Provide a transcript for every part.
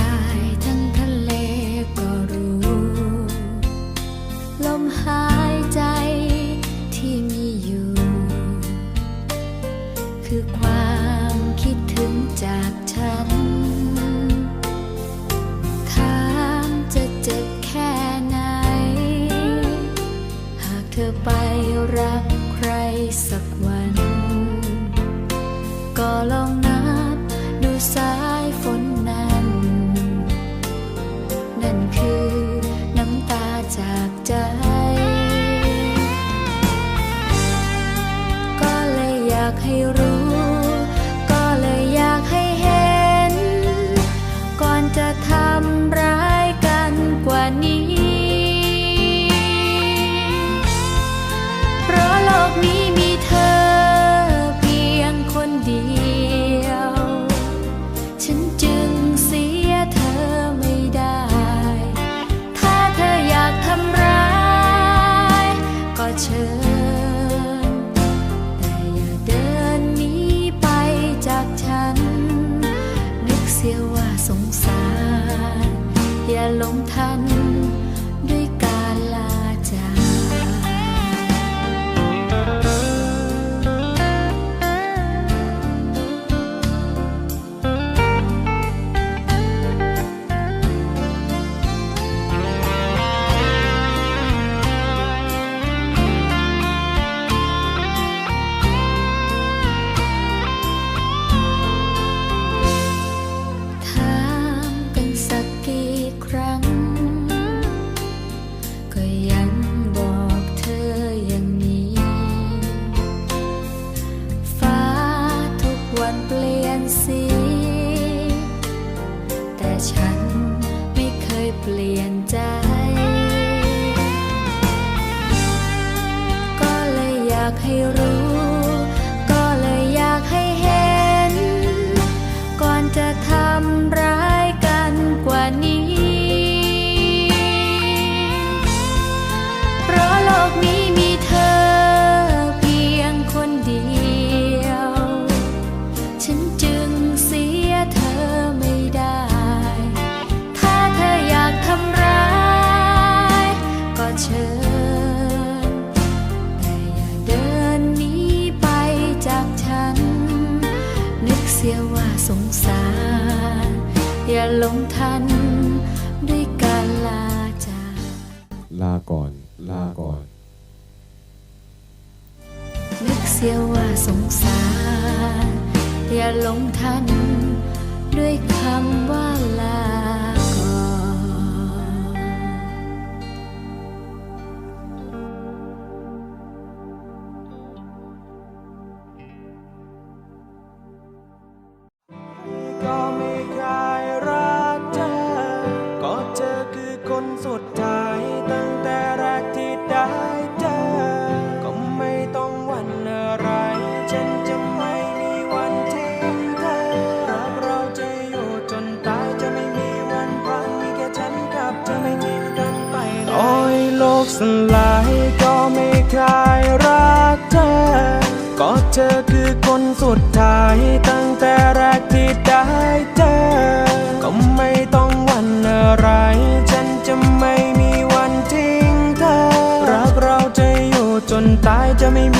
กายทั้ง ให้รู้ สงสาร อย่าหลงทันด้วยการลาจากลาก่อน ลาก่อน นึกเสียว่าสงสาร อย่าหลงทันด้วยคำว่าลา สลายก็ไม่เคยรักเธอ ก็เธอคือคนสุดท้ายตั้งแต่แรกที่ได้เจอ ก็ไม่ต้องหวันอะไร ฉันจะไม่มีวันทิ้งเธอ รักเราจะอยู่จนตายจะไม่มี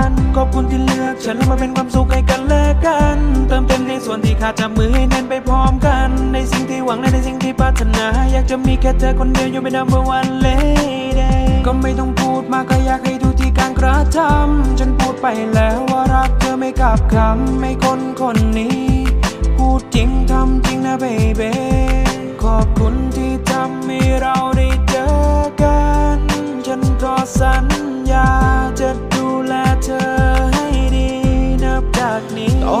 ขอบ คุณที่เลือกฉันแล้วมาเป็นความสุขให้กันและกัน เติมเต็มในส่วนที่ขาดจับมือให้แน่นไปพร้อมกัน ในสิ่งที่หวังและในสิ่งที่ปรารถนา อยากจะมีแค่เธอคนเดียวอยู่เป็น number one lady ก็ไม่ต้องพูดมากก็อยากให้ดูที่การกระทำฉันพูดไปแล้วว่ารักเธอไม่กลับคำไม่คนคนนี้ พูดจริงทำจริงนะเบเบขอบคุณที่ทำให้เราได้เจอกัน ฉันก็สัญญาจะดูแลเธอ บ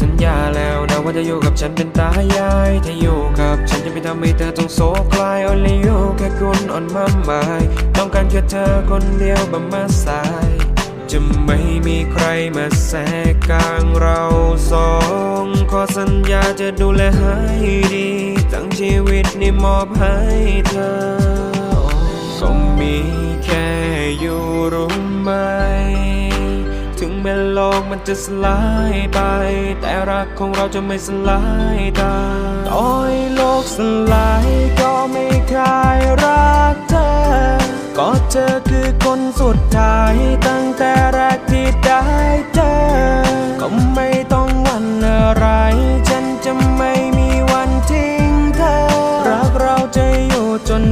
สัญญาแล้วนะว่าจะอยู่กับฉันเป็นตายาย ถ้าอยู่กับฉันจะไม่ทำให้เธอต้องโศกคลาย only you แค่คุณอ่อนมากมายต้องการแค่เธอคนเดียวบบมาสาย จะไม่มีใครมาแทรกกลางเราสองขอสัญญาจะดูแลให้ดี ทั้งชีวิตนี่มอบให้เธอก็มี มันจะสลายไป แต่รักของเราจะไม่สลายตาต่อให้โลกสลายก็ไม่คลายรักเธอ ก็เธอคือคนสุดท้ายตั้งแต่แรกที่ได้เจอ ก็ไม่ต้องหวันอะไร ฉันจะไม่มีวันทิ้งเธอ รักเราจะอยู่จน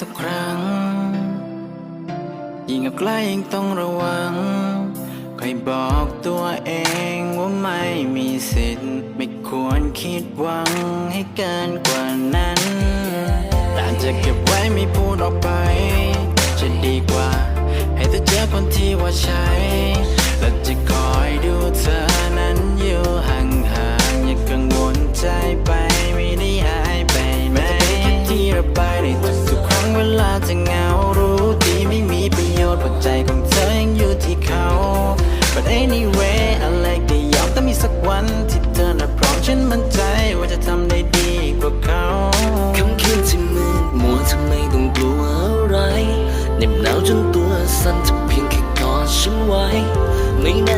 ทุกครั้ง ยิ่งใกล้ยิ่งต้องระวังคอยบอกตัวเองว่าไม่มีสิทธิ์ ไม่ควรคิดหวังให้เกินกว่านั้น แต่จะเก็บไว้ไม่พูดออกไป จะดีกว่า ให้เธอเจอคนที่ว่าใช่และจะคอยดูเธอ But anyway อะไรก็ยอมแต่มีสักวันที่เธอน่ะพร้อมฉันมั่นใจว่าจะทำได้ดีกว่าเขาคำคืนที่มืดมัวทำไมต้องกลัวอะไรเหน็บหนาวจนตัวสั่นจะเพียงแค่กอดฉันไว้ ไม่นาน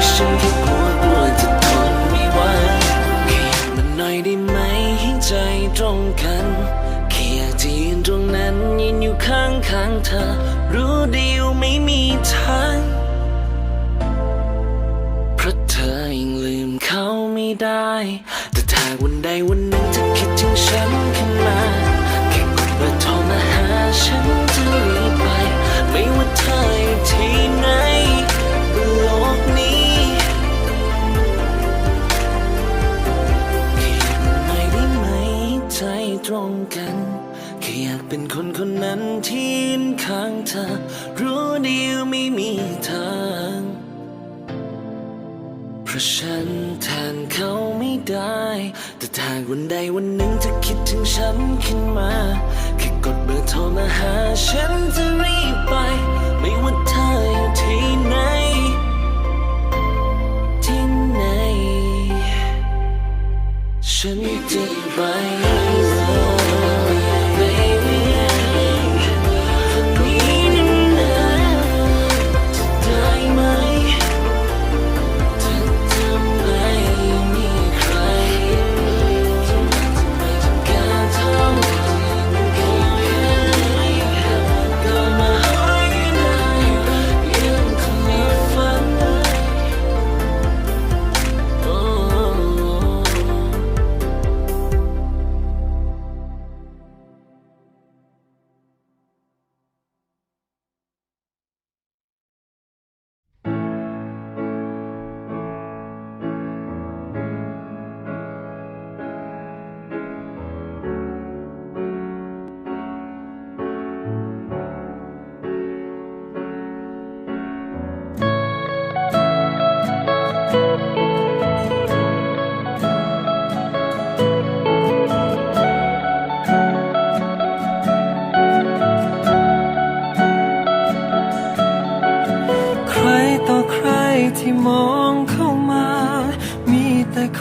ราะฉันแค่กลัวกลัวจะทนไม่ไหวขยับมันหน่อยได้ไหมให้ใจตรงกันแค่ยากจะยืนตรงนั้นยืนอยู่ข้างข้างเธอ รู้ดีว่าไม่มีทางเพราะเธอยังลืมเขาไม่ได้ รู้ดีวไม่มีทาง เพราะฉันแทนเขาไม่ได้ แต่ถ้าวันใดวันหนึ่งเธอคิดถึงฉันขึ้นมา แค่กดเบอร์โทรมาหาฉันจะรีบไป ไม่ว่าเธออยู่ที่ไหนที่ไหน ฉันจะไปรอ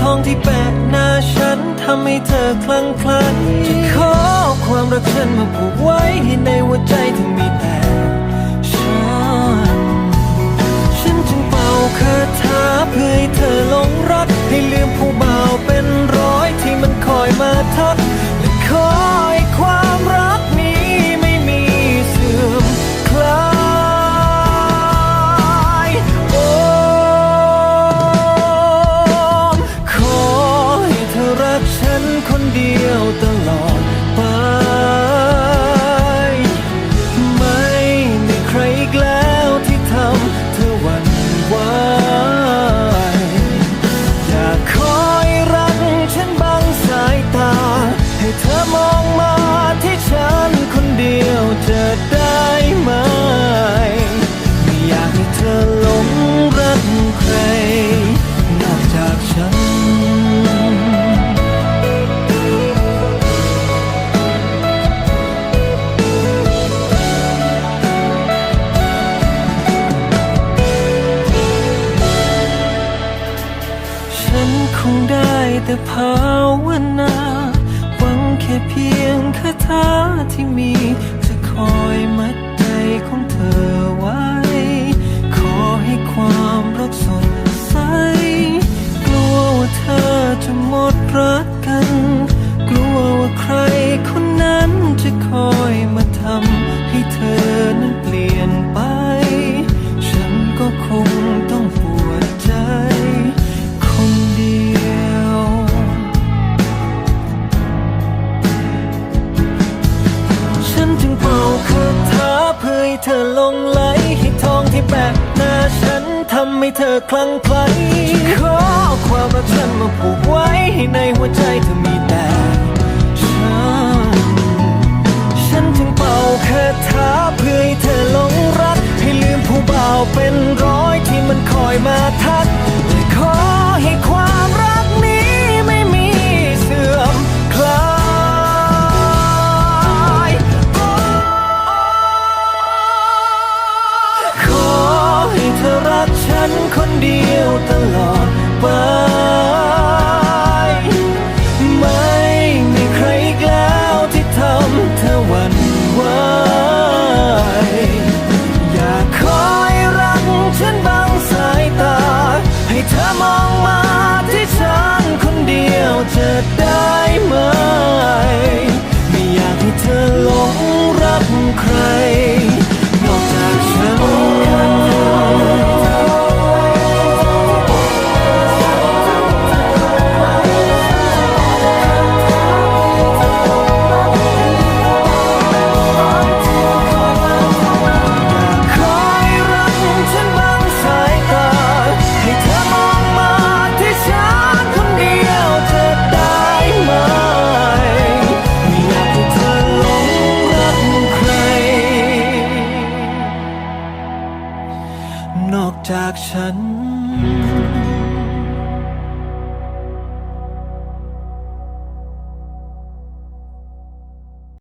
ทองที่แปะหน้าฉันทำให้เธอคลั่งไคล้จะขอความรักฉันมาผูกไว้ให้ในหัวใจเธอมีแต่ฉัน ฉันจึงเป่าคาถาเพื่อให้เธอหลงรัก ให้ลืมผู้บ่าวเป็นร้อยที่มันคอยมาทักและขอ มาผูกไว้ในหัวใจเธอ